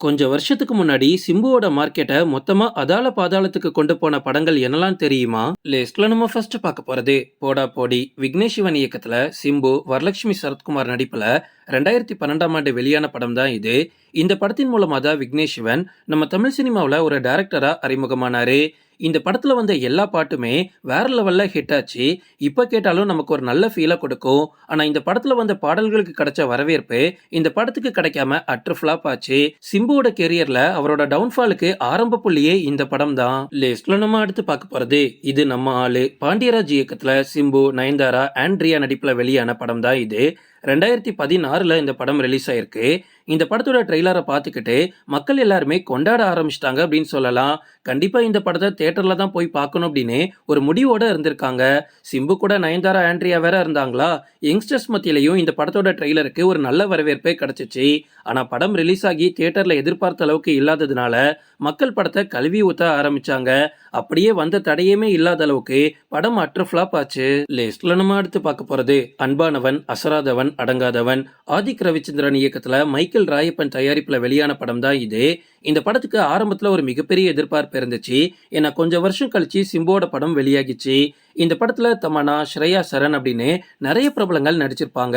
கொஞ்சம் வருஷத்துக்கு முன்னாடி சிம்புவோட மார்க்கெட்டை மொத்தமா அதால பாதாளத்துக்கு கொண்டு போன படங்கள் என்னலாம் தெரியுமா? லிஸ்ட்ல நம்ம ஃபர்ஸ்ட் பார்க்க போறது. போடா போடி விக்னேஷ் சிவன் இயக்கத்துல சிம்பு வரலட்சுமி சரத்குமார் நடிப்புல ரெண்டாயிரத்தி பன்னெண்டாம் ஆண்டு வெளியான படம் தான் இது. இந்த படத்தின் மூலமா தான் விக்னேஷ் சிவன் நம்ம தமிழ் சினிமாவில் ஒரு டைரக்டரா அறிமுகமானாரு. இந்த படத்தில் வந்த எல்லா பாட்டுமே வேற லெவலில் ஹிட் ஆச்சு. இப்போ கேட்டாலும் நமக்கு ஒரு நல்ல ஃபீலை கொடுக்கும். ஆனால் இந்த படத்தில் வந்த பாடல்களுக்கு கிடைச்ச வரவேற்பு இந்த படத்துக்கு கிடைக்காம அட்ரு ஃபிளாப் ஆச்சு. சிம்புவோட கெரியரில் அவரோட டவுன்ஃபாலுக்கு ஆரம்ப புள்ளியே இந்த படம் தான். லிஸ்ட்ல நம்ம அடுத்து பார்க்க போகிறது இது நம்ம ஆளு. பாண்டியராஜ் இயக்கத்தில் சிம்பு நயன்தாரா ஆண்ட்ரியா நடிப்பில் வெளியான படம் தான் இது. ரெண்டாயிரத்தி பதினாறில் இந்த படம் ரிலீஸ் ஆயிருக்கு. இந்த படத்தோட ட்ரெய்லரை பார்த்துக்கிட்டு மக்கள் எல்லாருமே கொண்டாட ஆரம்பிச்சிட்டாங்க அப்படின்னு சொல்லலாம். கண்டிப்பாக இந்த படத்தை தேட்டரில் தான் போய் பார்க்கணும் அப்படின்னு ஒரு முடிவோடு இருந்திருக்காங்க. சிம்பு கூட நயன்தாரா ஆண்ட்ரியா வேற இருந்தாங்களா? யங்ஸ்டர்ஸ் மத்தியிலையும் இந்த படத்தோட ட்ரெய்லருக்கு ஒரு நல்ல வரவேற்பே கிடச்சிச்சு. ஆனால் படம் ரிலீஸ் ஆகி தேட்டரில் எதிர்பார்த்த அளவுக்கு இல்லாததுனால மக்கள் படத்தை கழுவி ஊத்த ஆரம்பிச்சாங்க. அப்படியே வந்த தடையுமே இல்லாத அளவுக்கு படம் அற்ற ஃபிளாப் ஆச்சு. லிஸ்ட்ல நம்ம அடுத்து பார்க்க போகிறது அன்பானவன் அசராதவன் அடங்காதவன். ஆதிக் ரவிச்சந்திரன் இயக்கத்தில் மைக்கேல் ராயப்பன் தயாரிப்பில் வெளியான படம் தான் இது. இந்த படத்துக்கு ஆரம்பத்தில் ஒரு மிகப்பெரிய எதிர்பார்ப்பு இருந்துச்சு. ஏன்னா கொஞ்சம் வருஷம் கழிச்சு சிம்போட படம் வெளியாகிச்சு. இந்த படத்தில் தமனா ஸ்ரேயா சரண் அப்படின்னு நிறைய பிரபலங்கள் நடிச்சிருப்பாங்க.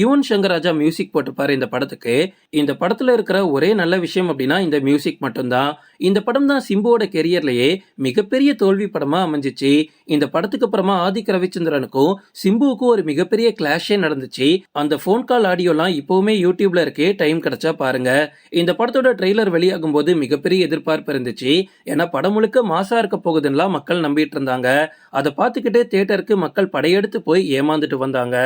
யுவன் சங்கர் ராஜா மியூசிக் போட்டிருப்பாரு இந்த படத்துக்கு. இந்த படத்தில் இருக்கிற ஒரே நல்ல விஷயம் அப்படின்னா இந்த மியூசிக் மட்டும்தான். இந்த படம் தான் சிம்புவோட கெரியர்லேயே மிகப்பெரிய தோல்வி படமாக அமைஞ்சிச்சு. இந்த படத்துக்கு அப்புறமா ஆதிக் ரவிச்சந்திரனுக்கும் சிம்புவுக்கும் ஒரு மிகப்பெரிய கிளாஷே நடந்துச்சு. அந்த ஃபோன் கால் ஆடியோலாம் இப்போவுமே யூடியூப்ல இருக்கே டைம் கிடைச்சா பாருங்க. இந்த படத்தோட ட்ரெய்லர் வெளியாக பார்க்கும்போது மிகப்பெரிய எதிர்பார்ப்பு இருந்துச்சு. ஏன்னா படம் முழுக்க மாசா இருக்க போகுதுன்னா மக்கள் நம்பிட்டு இருந்தாங்க அதை பார்த்துக்கிட்டே தியேட்டருக்கு மக்கள் படையெடுத்து போய் ஏமாந்துட்டு வந்தாங்க.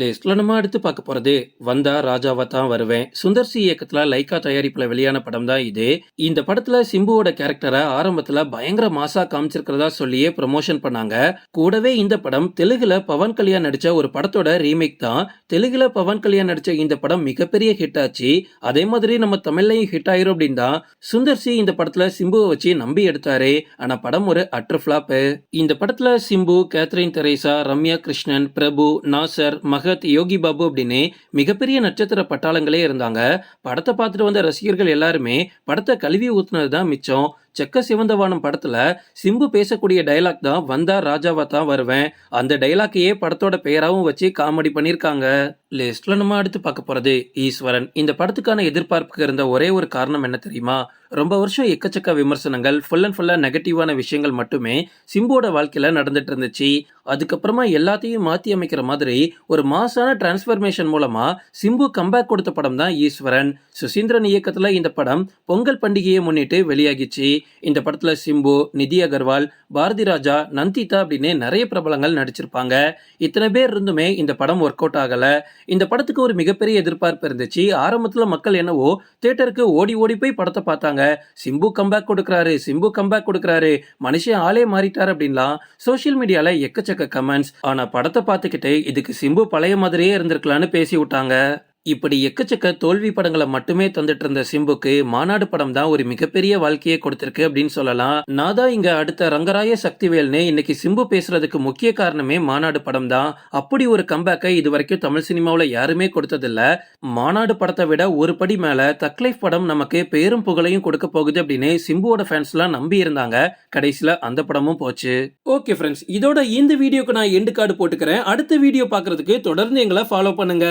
லிஸ்ட்ல நம்ம அடுத்து பார்க்க போறது வந்தா ராஜாவா தான் வருவேன். சுந்தர் சி இயக்கத்துல லைக்கா தயாரிப்புல வெளியான படம் தான் இது. இந்த படத்துல சிம்புவோட கேரக்டரை ஆரம்பத்துல பயங்கர மாசா காமிச்சிருக்கிறதா சொல்லியே ப்ரமோஷன் பண்ணாங்க. கூடவே இந்த படம் தெலுங்குல பவன் கல்யாண் நடிச்ச ஒரு படத்தோட ரீமேக் தான். தெலுங்குல பவன் கல்யாண் நடிச்ச இந்த படம் மிகப்பெரிய ஹிட் ஆச்சு. அதே மாதிரி நம்ம தமிழ்லையும் ஹிட் ஆயிரும் அப்படின்னு தான் சுந்தர் சி இந்த படத்துல சிம்புவை வச்சு நம்பி எடுத்தாரு. ஆனா படம் ஒரு அட்ரு ஃபிளாப் இந்த படத்துல சிம்பு கேத்ரின் தெரேசா ரம்யா கிருஷ்ணன் பிரபு நாசர் மகத் யோகி பாபு அப்படின்னு மிகப்பெரிய நட்சத்திர பட்டாளங்களே இருந்தாங்க. படத்தை பார்த்துட்டு வந்த ரசிகர்கள் எல்லாருமே படத்தை கழுவி ஊத்துனது தான் மிச்சம். செக்க சிவந்தவானம் படத்துல சிம்பு பேசக்கூடிய டைலாக் தான் வந்தா ராஜாவா தான் வருவேன். அந்த டைலாக்கையே படத்தோட பெயராவும் வச்சு காமெடி பண்ணியிருக்காங்க லிஸ்ட்ல நம்ம அடுத்து பார்க்க போறது ஈஸ்வரன். இந்த படத்துக்கான எதிர்பார்ப்புக்கு இருந்த ஒரே ஒரு காரணம் என்ன தெரியுமா? ரொம்ப வருஷம் எக்கச்சக்க விமர்சனங்கள் ஃபுல் அண்ட் ஃபுல்லாக நெகட்டிவான விஷயங்கள் மட்டுமே சிம்புவோட வாழ்க்கையில் நடந்துட்டு இருந்துச்சு. அதுக்கப்புறமா எல்லாத்தையும் மாற்றி அமைக்கிற மாதிரி ஒரு மாசான டிரான்ஸ்ஃபர்மேஷன் மூலமாக சிம்பு கம்பேக் கொடுத்த படம் தான் ஈஸ்வரன். சுசீந்திரன் இயக்கத்தில் இந்த படம் பொங்கல் பண்டிகையை முன்னிட்டு வெளியாகிச்சு. இந்த படத்தில் சிம்பு நிதி அகர்வால் பாரதி ராஜா நந்திதா அப்படின்னு நிறைய பிரபலங்கள் நடிச்சிருப்பாங்க. இத்தனை பேர் இருந்துமே இந்த படம் ஒர்க் அவுட் ஆகலை. இந்த படத்துக்கு ஒரு மிகப்பெரிய எதிர்பார்ப்பு இருந்துச்சு. ஆரம்பத்தில் மக்கள் என்னவோ தேட்டருக்கு ஓடி ஓடி போய் படத்தை பார்த்தாங்க. சிம்பு கம்பேக் கொடுக்குறாரு சிம்பு கம்பேக் கொடுக்குறாரு. மனுஷன் ஆளே மாறிட்டார் அப்படின்லாம் சோஷியல் மீடியால எக்கச்சக்க கமெண்ட்ஸ் ஆனா படத்தை பார்த்துக்கிட்டே இதுக்கு சிம்பு பழைய மாதிரியே இருந்திருக்கலான்னு பேசி விட்டாங்க இப்படி எக்கச்சக்க தோல்வி படங்களை மட்டுமே தந்துட்டு இருந்த சிம்புக்கு மாநாடு படம் தான் ஒரு மிகப்பெரிய வாழ்க்கையை கொடுத்திருக்கு அப்படின்னு சொல்லலாம். நான் தான் இங்க அடுத்த ரங்கராய சக்திவேல்னு இன்னைக்கு சிம்பு பேசுறதுக்கு முக்கிய காரணமே மாநாடு படம் தான். அப்படி ஒரு கம்பேக்கை இது வரைக்கும் தமிழ் சினிமாவில் யாருமே கொடுத்ததில்ல. மாநாடு படத்தை விட ஒரு படி மேல தக்லைஃப் படம் நமக்கு பேரும் புகழையும் கொடுக்க போகுது அப்படின்னு சிம்புவோட ஃபேன்ஸ்லாம் நம்பி இருந்தாங்க. கடைசியில அந்த படமும் போச்சு. ஓகே ஃப்ரெண்ட்ஸ் இதோட இந்த வீடியோக்கு நான் எண்டு கார்டு போட்டுக்கிறேன். அடுத்த வீடியோ பார்க்கறதுக்கு தொடர்ந்து எங்களை ஃபாலோ பண்ணுங்க.